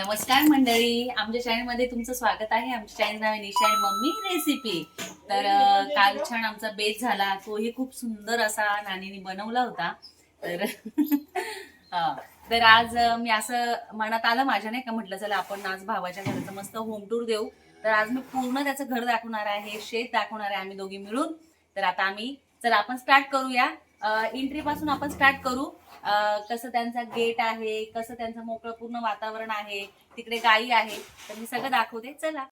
नमस्कार मंडळी. आमच्या चॅनलमध्ये तुमचं स्वागत आहे. आमच्या चॅनल नाव आहे निशा आणि मम्मी रेसिपी. तर अं, काल छान आमचा बेत झाला. तोही खूप सुंदर असा नानीने बनवला होता. तर हा. तर आज मी असं मनात आलं माझ्या नाही का? म्हटलं चला आपण आज भावाच्या घराचं मस्त होम टूर देऊ. तर आज मी पूर्ण त्याचं घर दाखवणार आहे शेत दाखवणार आहे आम्ही दोघी मिळून. तर आता आम्ही चला आपण स्टार्ट करूया. एंट्री पासून आपण स्टार्ट करू. कसं त्यांचा गेट आहे कसं त्यांचं मोकळं पूर्ण वातावरण आहे तिकडे गायी आहे तर मी सगळं दाखवते. चला.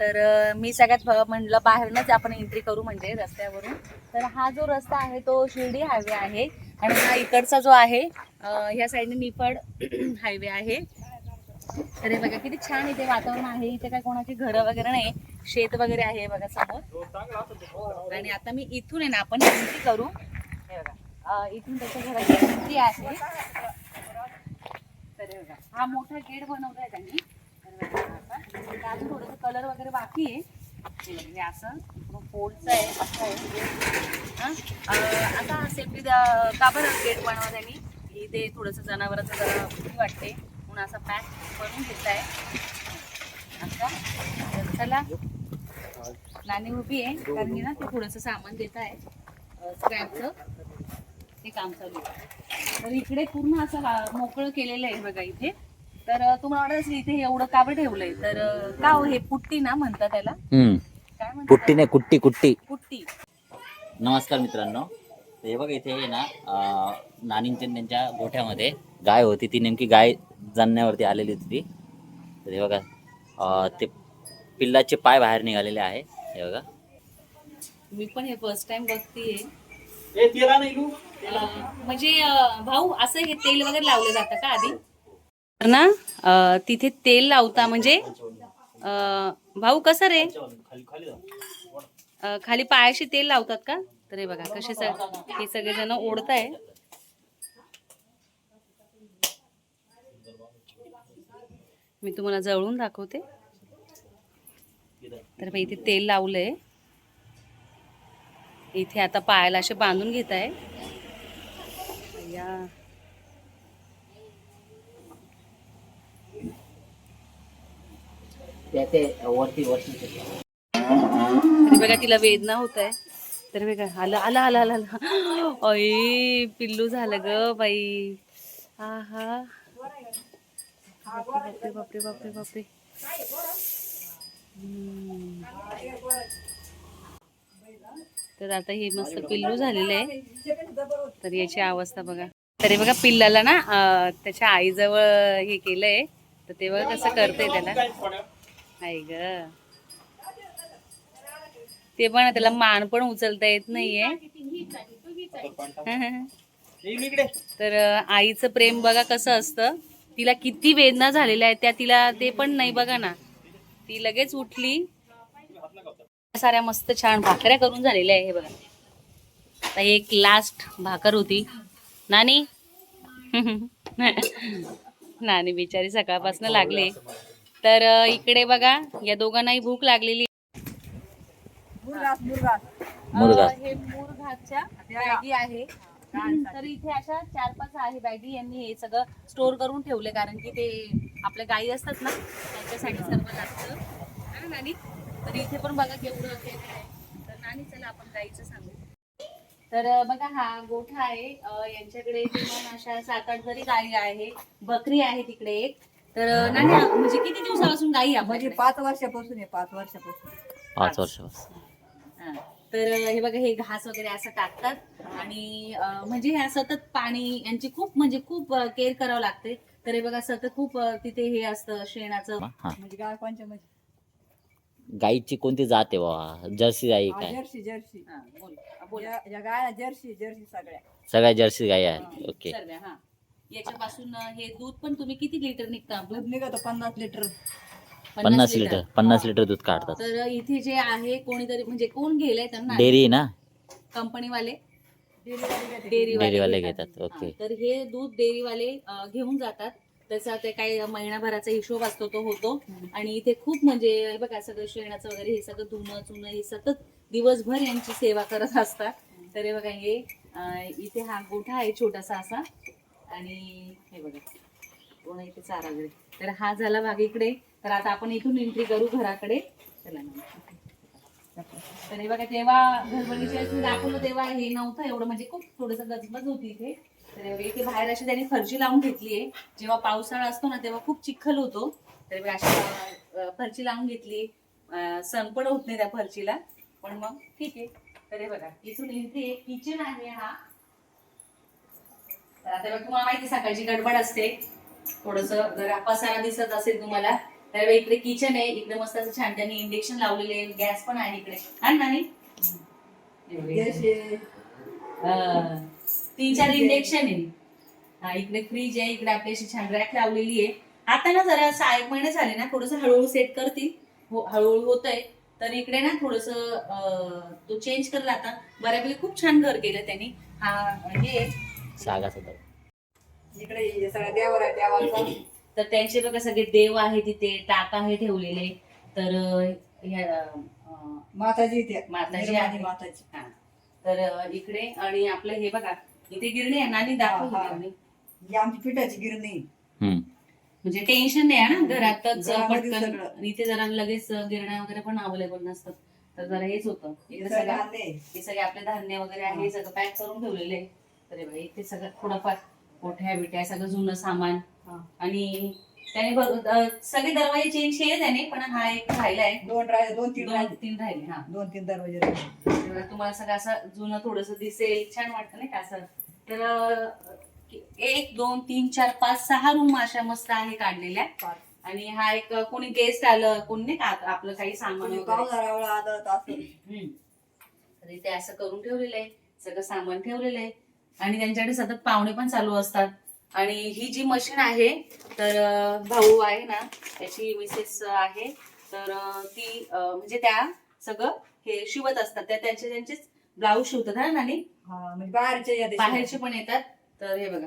तर मी सगळ्यात म्हणलं बाहेरनच आपण एंट्री करू म्हणजे रस्त्यावरून. तर हा जो रस्ता आहे तो शिर्डी हायवे आहे आणि हा इकडचा जो आहे ह्या साईडने निफाड हायवे आहे. तर हे बघा किती छान इथे वातावरण आहे. इथे काय कोणाची घरं वगैरे नाही. शेत वगैरे आहे बघा समोर. आणि आता मी इथून आहे ना आपण एंट्री करू. हे इथून त्याच्या घराची एंट्री आहे. तर हा मोठा गेट बनवलाय त्यांनी. तर बघा अजून थोडंसं कलर वगैरे बाकी आहे. हे असं. फोडचं आहे असं आहे. हा? आता सेफ्टी का बरं गेट बनवा त्यांनी? इथे थोडंसं जनावरांचं जरा भीती वाटते. म्हणून असं पॅक बनवून घेत आहे असं तर चला. नाणी उभी आहे. कारण की ना ते थोडंसं सामान देत आहे स्क्रॅपचं ते काम चालू आहे. तर इकडे पूर्ण असं मोकळं केलेलं आहे बघा इथे. तर तुम्हाला वाटत असेल इथे हे एवढं काबड ठेवलंय? तर का हो हे पुट्टी ना म्हणतात त्याला? हम्म. काय म्हणतात कुट्टी नाही कुट्टी कुट्टी. पुट्टी नमस्कार मित्रांनो. तर हे बघा इथे आहे ना नानींच्या त्यांच्या गोठ्यामध्ये गाय होती. ती नेमकी गाय जाणण्यावरती आलेली होती ती. तर हे बघा अं, ते पिल्लाचे पाय बाहेर निघालेले आहे. हे बघा. मी पण हे फर्स्ट टाइम बघतीये. अं, म्हणजे भाऊ असं हे तेल वगैरे लावलं जातं का आधी? तर ना तिथे तेल लावता म्हणजे भाऊ कसं रे? खाली पायाशी तेल लावतात का? तर हे बघा कसे हे सगळेजण ओढताय. मी तुम्हाला जवळून दाखवते. तर इथे तेल लावलंय. इथे आता पायाला असे बांधून घेत आहे बघा तिला वेदना होत आहे तर बघा आलं आलं आलं आलं आलं. अय पिल्लू झालं ग बाई. हा हा बापरे बापरे बापरे. बापरे. तर आता हे मस्त पिल्लू झालेलं आहे तर याची अवस्था बघा. तरी बघा पिल्लाला ना त्याच्या आईजवळ हे केलंय. तर तेव्हा कसं करतंय त्याला. आई ग. ते पण त्याला मान पण उचलता येत नाहीये. तर आईचं प्रेम बघा कसं असतं. तिला किती वेदना झालेल्या आहेत. त्या तिला ते पण नाही बघा ना. ती लगेच उठली. साऱ्या मस्त छान भाकऱ्या करून झालेल्या आहे हे बघा. आता एक लास्ट भाकर होती. नानी? नानी बिचारी सकाळपासून लागले. तर इकडे बघा या दोघांनाही भूक लागलेली. हे बॅगी आहे. तर इथे अशा चार पाच आहे बॅगी. यांनी हे सगळं स्टोर करून ठेवले कारण की ते आपल्या गायी असतात ना त्यांच्यासाठी सर्व लागतं. नानी? तर इथे पण बघा केवढं तर नानी चला आपण गाईचं सांगू. तर बघा हा गोठा आहे. अं, यांच्याकडे किमान अशा सात आठ जरी गायी आहे बकरी आहे तिकडे एक. तर नानी म्हणजे किती दिवसापासून गायी आहे म्हणजे? पाच वर्षापासून आहे पाच वर्षापासून. पाच वर्षापासून. हा. तर हे बघा हे घास वगैरे असं टाकतात. आणि अं, म्हणजे ह्या सतत पाणी यांची खूप म्हणजे खूप केअर करावं लागते. तर हे बघा सतत खूप अं, तिथे हे असतं शेणाचं. हा. म्हणजे गाय कोणच्या म्हणजे गाईची कोणती जात आहे बाबा? जर्सी गाई हा, काय? Jersey jersey. हा, बोल. हा, बोल. या या गाय जर्सी जर्सी सगळ्या. सगळ्या जर्सी गाई आहेत. ओके. सर्व, हा. याच्यापासून अं, हे दूध पण तुम्ही किती लिटर निघतं दूध निघतो पन्नास लिटर. पन्नास लिटर. पन्नास लिटर दूध काढतात. तर इथे जे आहे कोणीतरी म्हणजे कोण गेलंय त्यांना? डेअरी ना? कंपनीवाले? डेअरीवाले डेअरीवाले घेतात. घेतात. ओके. हा, तर हे दूध डेअरीवाले अं, घेऊन जातात. त्याचा ते काही महिनाभराचा हिशोब असतो तो होतो. आणि इथे खूप म्हणजे बघा सगळं शेणाचं वगैरे हे सगळं धुणं चुणं हे सतत दिवसभर यांची सेवा करत असतात. तर हे बघा हे इथे हा गोठा आहे छोटासा असा. आणि हे बघा पूर्ण इथे? चारा वगैरे. तर हा झाला भाग इकडे. तर आता आपण इथून एंट्री करू घराकडे. चला ना. तर हे बघा तेव्हा घरभरणीच्या दाखवलं तेव्हा हे नव्हतं एवढं. म्हणजे खूप थोडस गजबज होती इथे. तर इथे बाहेर अशी त्यांनी फरशी लावून घेतली आहे. जेव्हा पावसाळा असतो ना तेव्हा खूप चिखल होतो. तर अशी अं, फरशी लावून घेतली. अं, सण पण होत नाही त्या फरशीला. पण मग ठीक आहे. तर हे बघा इथून आहे किचन आहे हा. तर आता तुम्हाला माहिती सकाळची गडबड असते. थोडस जरा पसारा दिसत असेल तुम्हाला. तर इकडे किचन आहे. इकडे मस्त असं छान त्यांनी इंडक्शन लावलेले गॅस पण आहे इकडे. हा ना तीन चार इंडेक्शन आहे. हा इकडे फ्रीज आहे इकडे आपली अशी छान रॅक लावलेली आहे. आता ना जरा सहा एक महिने झाले ना थोडस हळूहळू सेट करतील. हो- हळूहळू होत आहे तर इकडे ना थोडस तो चेंज करला आता. बऱ्यापैकी खूप छान घर केलं त्यांनी. हा हे आहे. इकडे हे सगळं देवर आहे देवाचा तर त्यांचे बघा सगळे देव आहे तिथे टाका हे ठेवलेले. तर ह्या, माताजी माताजी आहे. माताजी. हा. तर इकडे आणि आपलं हे बघा इथे गिरणी आहे दाखव हा, हा. गिरणी. ही आमची पिठाची गिरणी हम्म. म्हणजे टेन्शन नाही आहे ना घरातच घरामध्ये पटकन सगळं. आणि इथे जरा लगेच गिरण्या वगैरे पण अवेलेबल नसतात तर जरा हेच होतं हे इकडे सगळं सगळं आणले. हे सगळे आपले धान्य वगैरे आहे हे सगळं पॅक करून ठेवलेले आहे. तर हे बघा इथे सगळं थोडंफार मोठ्या बिट्या सगळं जुनं सामान हा. आणि त्याने अं, सगळे दरवाजे चेंज केले त्याने पण हा एक राहिलाय दोन राहिले दोन तीन दोन राहिले. तीन राहिले हा. दोन तीन दरवाजे राहिले. तुम्हाला सगळं असं जुनं थोडस दिसेल. छान वाटतं नाही का असं? तर अं, एक दोन तीन चार पाच सहा रूम अशा मस्त आहे काढलेल्या. पाच. आणि हा एक कोणी गेस्ट आलं कोणी नाही का आपलं काही सामान कोणी वगैरे. पावसाळा आदळत असं. हम्म. तर इथे असं करून ठेवलेलं आहे. सगळं सामान ठेवलेलं आहे. आणि त्यांच्याकडे सतत पाहुणे पण चालू असतात. आणि ही जी मशीन आहे तर भाऊ आहे ना त्याची मिसेस आहे. तर ती म्हणजे त्या सगळं हे शिवत असतात. त्या त्यांचे त्यांचेच ब्लाऊज शिवतात हा नानी? म्हणजे बाहेरचे. बाहेरचे पण येतात. तर हे बघा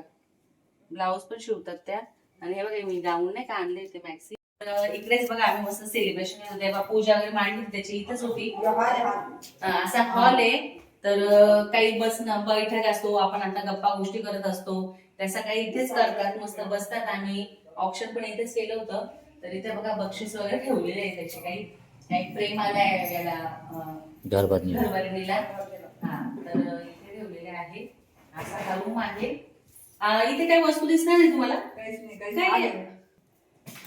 ब्लाऊज पण शिवतात त्या. आणि हे बघा मी गाऊन नाही का आणले ते मॅक्सी तर इकडेच बघा आम्ही मस्त सेलिब्रेशन तेव्हा पूजा वगैरे मांडली त्याची इथंच होती. हा. असा हॉल आहे. तर काही बसणं बैठक असतो आपण आता गप्पा गोष्टी करत असतो. त्या काही इथेच करतात मस्त बसतात आम्ही ऑप्शन पण इथेच केलं होतं. तर इथे बघा बक्षीस वगैरे ठेवलेले आहे त्याचे काही. काही प्रेम आलाय याला अं, घर बांधणी घरभरणीला हा तर इथे ठेवलेले आहे. असा हा रूम आहे. इथे काही वस्तू दिसणार नाही तुम्हाला? काहीच नाही काहीच काय नाही. नाही.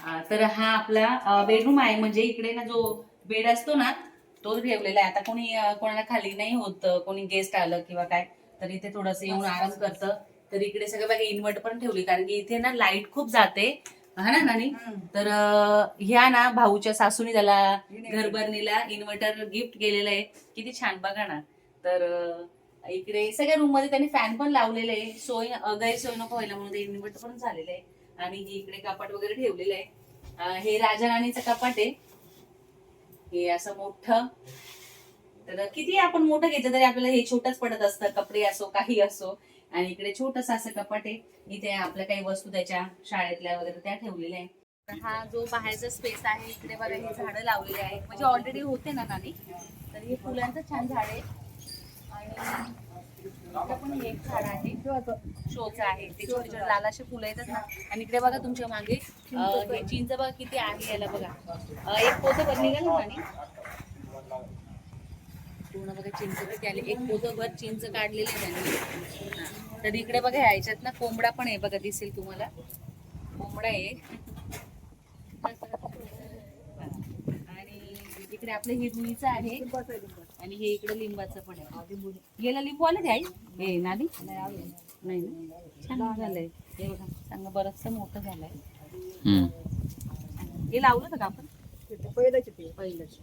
हा, तर हा आपला बेडरूम आहे. म्हणजे इकडे ना जो बेड असतो ना तो ठेवलेला आहे. आता कोणी अं, कोणाला खाली नाही होत अं, कोणी गेस्ट आलं किंवा काय तर इथे थोडस येऊन आराम करतं. तर इकडे सगळं बघा इन्व्हर्टर पण ठेवली. कारण की इथे ना लाइट खूप जाते. हा ना नानी. तर ह्या ना भाऊच्या सासूनी त्याला घरभरणीला इन्व्हर्टर गिफ्ट केलेलं आहे. किती छान बघा ना. तर इकडे सगळ्या रूममध्ये त्यांनी फॅन पण लावलेले आहे. सोय गैरसोय नको व्हायला म्हणून इन्व्हर्टर पण झालेलं आहे. आणि हे इकडे कपाट वगैरे ठेवलेलं आहे. हे राजा राणीचं कपाट आहे. हे असं मोठं. तर किती आपण मोठं घेतलं तरी आपल्याला हे छोटच पडत असतं. कपडे असो काही असो. आणि इकडे छोटस असं कपाट आहे. इथे आपल्या काही वस्तू त्याच्या शाळेतल्या वगैरे त्या ठेवलेल्या आहे हा जो बाहेरचा स्पेस आहे इकडे बघा हे झाडं लावलेले आहेत. म्हणजे ऑलरेडी होते ना नानी? तर हे फुलांचं छान झाड आहे. आणि इकडे पण हे एक झाड आहे. शोचं आहे. ते छोटे छोटे लाल असे फुलं येतात ना. आणि इकडे बघा तुमच्या मागे हे चिंच बघा किती आहे याला बघा. एक पोतं भर निघाल ना पूर्ण बघा चिंच किती आले. एक पोतं भर चिंच काढलेले त्यांनी. तर इकडे बघा ह्या ह्याच्यात ना कोंबडा पण आहे बघा दिसेल तुम्हाला. कोंबडा आहे आणि इकडे आपलं हे रुईचं आहे. आणि हे इकडे लिंबाचं पण आहे. याला लिंबू आले ते आई हे नादी नाही ना? छान झालंय. हे बघा चांगलं बरंचसं मोठं झालंय. हम्म. हे लावलं होतं का आपण? पहिलंच ते. पहिलंच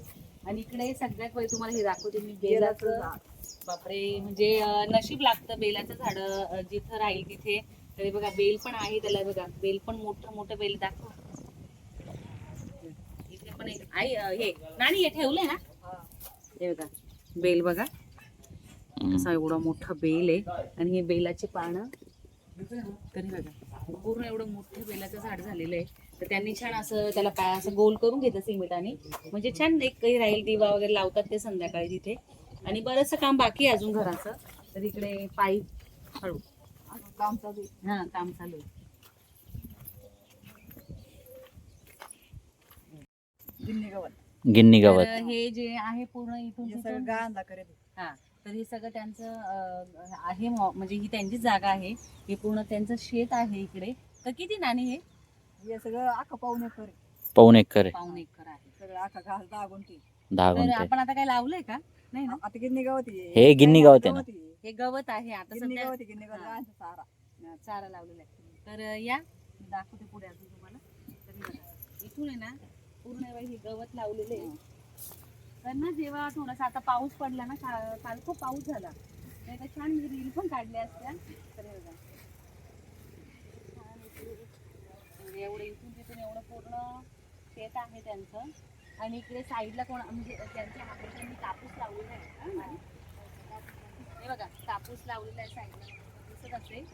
आणि इकडे सगळ्यात पहिले तुम्हाला हे दाखवते मी बेलाचं. बापरे म्हणजे नशीब लागतं बेलाचं झाड जिथं राहील तिथे. तरी बघा बेल पण आहे त्याला बघा. बेल पण मोठं मोठं बेल दाखव. इथे पण एक आई हे नाणी हे ठेवलंय ना? हा. बघा बेल बघा. असा एवढा मोठा बेल आहे. आणि हे बेलाची पानं. तरी बघा. पूर्ण एवढं मोठं बेलाचं झाड झालेलं आहे. तर त्यांनी छान असं त्याला पाय असं गोल करून घेतलं सिमेंटाने म्हणजे छान एक काही राहील दिवा वगैरे लावतात ते संध्याकाळी तिथे. आणि बरंचसं काम बाकी अजून घराचं. तर इकडे पाईप हळू. काम चालू हा काम चालू आहे. गिन्नी गवत. गिन्नी गवत. हे जे आहे पूर्ण इथून तिथून- हा. तर हे सगळं त्यांचं आहे मॉ- म्हणजे ही त्यांचीच जागा आहे. हे पूर्ण त्यांचं शेत आहे इकडे. तर किती नाणी हे? हे सगळं आखा पाहुणे करे पाऊन एकर आहे. पाऊन एकर आहे. सगळं आखा घास दहा गुंठी. दहा तर गुंठे. आपण आता काय लावलंय का? नाही ना? आता गिन्नी गवत आहे. हे गिन्नी गवत आहे ना? गवत. हे गवत आहे आता गिन्नी सध्या. गवत गिन्नी गवत हा. गांजा सारा चारा लावलेला आहे. तर अं, या. मी दाखवते पुढे अजून तुम्हाला. तर हे बघा. इथून आहे ना पूर्ण हे हे गवत लावलेले आहे. तर ना जेव्हा थोडासा आता पाऊस पडला ना का- काल खूप पाऊस झाला. नाही तर छान मी रील पण काढल्या असत्या. तर हे बघा. म्हणजे एवढं इथून तिथून एवढं पूर्ण शेत आहे त्यांचं. आणि इकडे साईडला कोण म्हणजे त्यांच्या त्यांनी कापूस लावलेला आहे हा, बघा कापूस लावलेला आहे साईडला. दिसत असेल.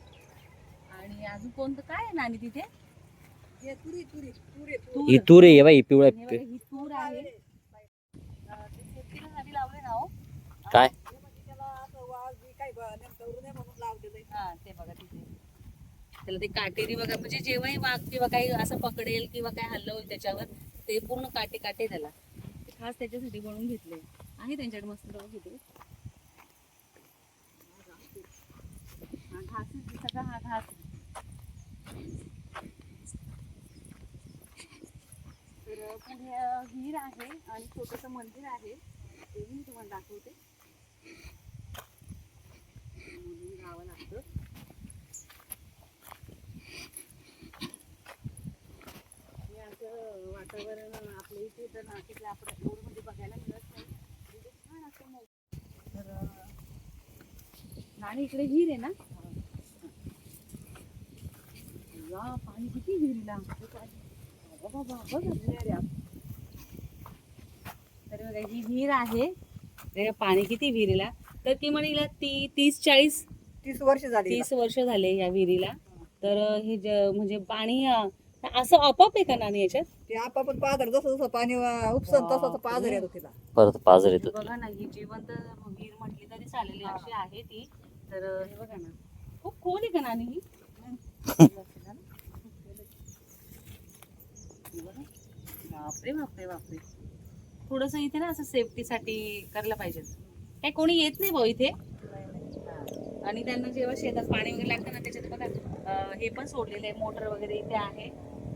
आणि अजून कोणतं काय आहे नानी तिथे? हे तुरी तुरी तुरी तूर. ही तूर आहे बाई पिवळ्या हे बघा, ही तूर आहे. शेतीसाठी लावले ना हो. काय? त्याला असं वाज बी काय ब- नेमकं उरू नये म्हणून लावलेलं आहे. हा ते बघा तिथे. त्याला ते काटेरी बघा म्हणजे जेव्हाही वाघ किंवा काही असं पकडेल किंवा काय हल्लं होईल त्याच्यावर ते पूर्ण काटे काटे त्याला. ते खास त्याच्यासाठी बनवून घेतले. आहे त्यांच्याकडे मस्त तिथे हा घास आहे, सगळा हा घास आहे. तर पुढे अं, विहीर आहे आणि छोटस मंदिर आहे. तेही मी तुम्हाला दाखवते. म्हणून जावं लागतं. हे असं वातावरण आपल्या इथे तर नाशिकला आपलं एवढं म्हणजे बघायला मिळत नाही. इथे छान असं मोठं. तर अं, आणि इकडे विहीर आहे ना पाणी किती विहिरीला बाबा बाबा बघा विहीर आहे. तर बघा ही विहीर आहे. ते पाणी किती विहिरीला? तर ती म्हणीला ती तीस चाळीस तीस वर्ष झाली तीस वर्ष झाले या विहिरीला. तर हे ज- म्हणजे पाणी असं आपोआप आहे का नाणी याच्यात? ते आपापत पाझर जसं जसं पाणी उपसन तसं तसं पाझर येतो तिला. परत पाजर येतो. बघा ना ही जिवंत विहीर म्हटली तरी चालेल अशी आहे ती. तर हे बघा ना. खूप खोल आहे का नाणी ही. बापरे बापरे बापरे. थोडस इथे ना असं सेफ्टीसाठी करायला पाहिजे. काय कोणी येत नाही भाऊ इथे. आणि त्यांना जेव्हा शेतात पाणी वगैरे लागतं ना त्याच्यात बघा हे पण सोडलेलं आहे. मोटर वगैरे इथे आहे.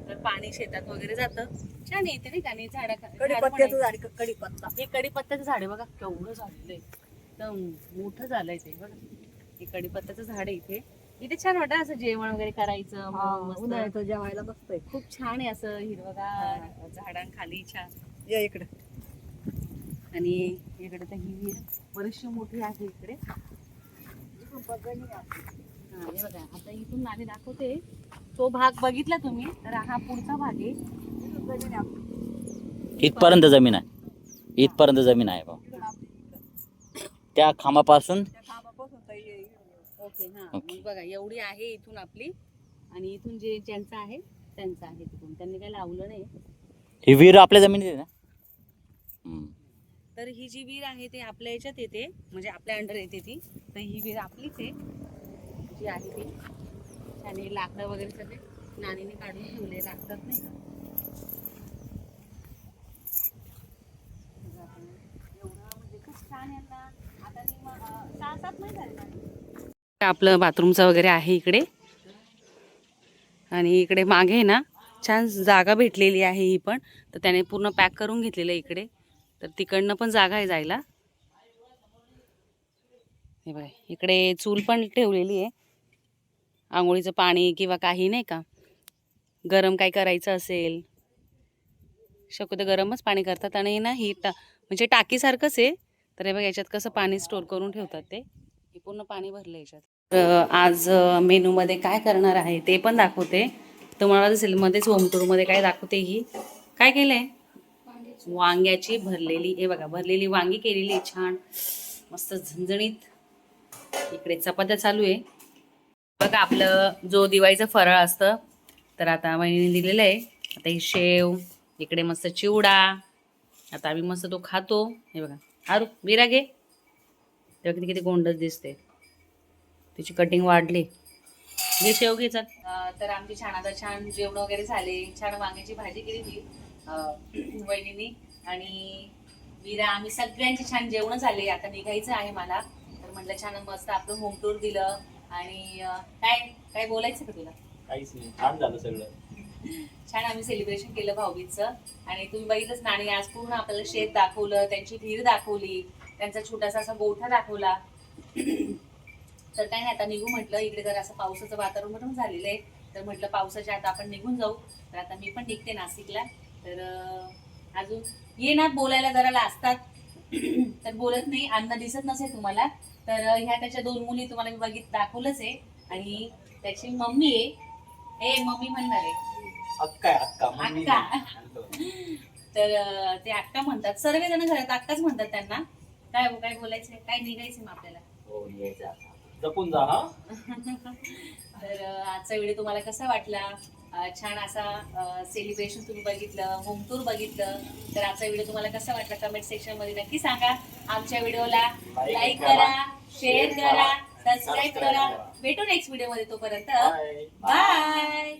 तर पाणी शेतात वगैरे जातं. छान येते नाही का? आणि झाडा कडीपत्त्याचं झाड कडीपत्ता. हे कडीपत्त्याचं झाड आहे बघा केवढं झालेलं आहे. एकदम मोठं झालंय ते बघा. हे कडीपत्त्याचं झाड आहे इथे. इथे छान वाटतं असं जेवण वगैरे करायचं. उन्हाळ्याचं जेवायला आहे खूप छान आहे असं हिरवगार झाडांखाली छान. या इकडे. आणि इकडे तर ही विहीर बरीचशी मोठी आहे इकडे. हा हे बघा आता इथून नाले दाखवते. तो भाग बघितला तुम्ही तर हा पुढचा भाग आहे. इथपर्यंत जमीन आहे. इथपर्यंत जमीन आहे बा त्या खांबापासून ओके हा बघा एवढी आहे इथून आपली. आणि इथून जे ज्यांचं आहे त्यांचं आहे तिथून. त्यांनी काही लावलं नाही. ही विहीर आपल्या जमिनीत आहे ना. तर ही जी विहीर आहे ते आपल्या याच्यात येते. म्हणजे आपल्या अंडर येते ती. तर ही विहीर आपलीच आहे. जी आहे ती. आणि लाकडं वगैरे सगळे नाणीने काढून ठेवले. लागतात नाही का? छान आता आपलं बाथरूमचं वगैरे आहे इकडे. आणि इकडे मागे ना छान जागा भेटलेली आहे ही पण. तर त्याने पूर्ण पॅक करून घेतलेलं इकडे. तर तिकडनं पण जागा आहे जायला. हे बघा इकडे चूल पण ठेवलेली आहे. आंघोळीचं पाणी किंवा काही नाही का? गरम काय करायचं असेल. शक्यतो गरमच पाणी करतात आणि ना ही टा म्हणजे टाकीसारखंच आहे. तर हे बघा याच्यात कसं पाणी स्टोर करून ठेवतात ते. हे पूर्ण पाणी भरलं याच्यात. तर आज मेनूमध्ये काय करणार आहे ते पण दाखवते. तुम्हाला दिसेल मध्येच होम टूरमध्ये काय दाखवते ही. काय केलं आहे वांग्याची भरलेली हे बघा भरलेली वांगी केलेली आहे छान. मस्त झणझणीत. इकडे चपात्या चालू आहे. बघा आपलं जो दिवाळीचं फराळ असतं तर आता वहिनीने दिलेलं आहे. आता ही शेव इकडे मस्त चिवडा. आता आम्ही मस्त तो खातो. हे बघा आरू बिरा घे. तेव्हा किती किती गोंडच दिसते. तिची कटिंग वाढली. घे शेव घे चल. तर आमची छान आता छान जेवण वगैरे झाले. छान वांग्याची भाजी केली ती. वहिनींनी. आणि वीरा आम्ही सगळ्यांची छान जेवण झाले. आता निघायचं आहे मला. तर म्हटलं छान मस्त आपलं होम टूर दिलं. आणि काय काय बोलायचं का तुला? काहीच नाही. छान झालं सगळं. छान आम्ही सेलिब्रेशन केलं भाऊबीजचं. आणि तुम्ही बघितलंच ना आणि आज पूर्ण आपल्याला शेत दाखवलं त्यांची विहीर दाखवली त्यांचा छोटासा असा गोठा दाखवला. तर काय नाही आता निघू म्हटलं. इकडे जर असं पावसाचं वातावरण झालेलं आहे. तर म्हटलं पावसाच्या आता आपण निघून जाऊ. तर आता मी पण निघते नाशिकला. तर अजून ये ना बोलायला जरा लाजतात. तर बोलत नाही अन्न दिसत नसेल तुम्हाला. तर ह्या त्याच्या दोन मुली तुम्हाला मी बघित दाखवलंच आहे. आणि त्याची मम्मी आहे. ए मम्मी म्हणणार आहे. अक्का अक्का मम्मी अक्का. तर ते अक्का म्हणतात. सर्व जण घरात अक्काच म्हणतात त्यांना. काय हो, काय बोलायचं काय निघायचं मग आपल्याला? हो. जपून जा हा. तर आजचा व्हिडिओ तुम्हाला कसा वाटला? छान असा सेलिब्रेशन तुम्ही बघितलं होम टूर बघितलं. तर आजचा व्हिडिओ तुम्हाला कसा वाटला कमेंट सेक्शनमध्ये नक्की सांगा. आमच्या व्हिडिओला लाईक करा, शेअर करा सबस्क्राईब करा. भेटू नेक्स्ट व्हिडिओमध्ये तोपर्यंत. बाय